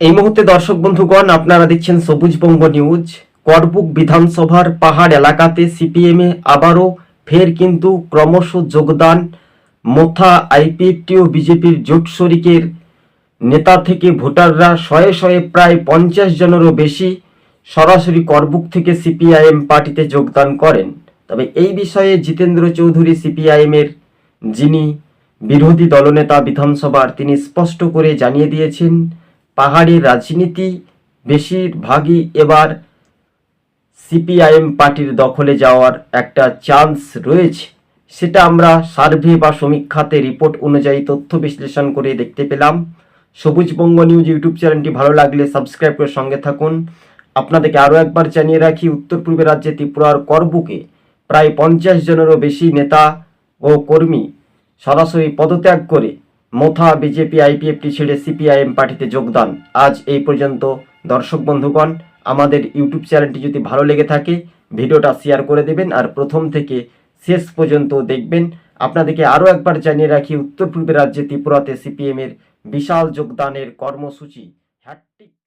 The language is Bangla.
এই মুহূর্তে দর্শক বন্ধুগণ, আপনারা দেখছেন সবুজবঙ্গ নিউজ। করবুক বিধানসভার পাহাড় এলাকাতে সিপিএমে আবারও ফের কিন্তু ক্রমশ যোগদান। মোথা, আইপিএফটি ও বিজেপির জোট শরিকের নেতা থেকে ভোটাররা শয়ে শয়ে প্রায় পঞ্চাশ জনেরও বেশি সরাসরি করবুক থেকে সিপিআইএম পার্টিতে যোগদান করেন। তবে এই বিষয়ে জিতেন্দ্র চৌধুরী সিপিআইএমের যিনি বিরোধী দলনেতা বিধানসভার, তিনি স্পষ্ট করে জানিয়ে দিয়েছেন পাহাড়ের রাজনীতি বেশিরভাগই এবার সিপিআইএম পার্টির দখলে যাওয়ার একটা চান্স রয়েছে। সেটা আমরা সার্ভে বা সমীক্ষাতে রিপোর্ট অনুযায়ী তথ্য বিশ্লেষণ করে দেখতে পেলাম। সবুজবঙ্গ নিউজ ইউটিউব চ্যানেলটি ভালো লাগলে সাবস্ক্রাইব করে সঙ্গে থাকুন। আপনাদেরকে আরও একবার জানিয়ে রাখি, উত্তর পূর্বে রাজ্যে ত্রিপুরার করবুকে প্রায় পঞ্চাশ জনেরও বেশি নেতা ও কর্মী সরাসরি পদত্যাগ করে মোথা, বিজেপি আইপিএফটি ছেড়ে সিপিআইএম পার্টিতে যোগদান। আজ এই পর্যন্ত। দর্শক বন্ধুগণ, আমাদের ইউটিউব চ্যানেলটি যদি ভালো লেগে থাকে, ভিডিওটা শেয়ার করে দেবেন আর প্রথম থেকে শেষ পর্যন্ত দেখবেন। আপনাদেরকে আরও একবার জানিয়ে রাখি, উত্তর পূর্বের রাজ্যে ত্রিপুরাতে সিপিএমের বিশাল যোগদানের কর্মসূচি। হ্যাট্রিক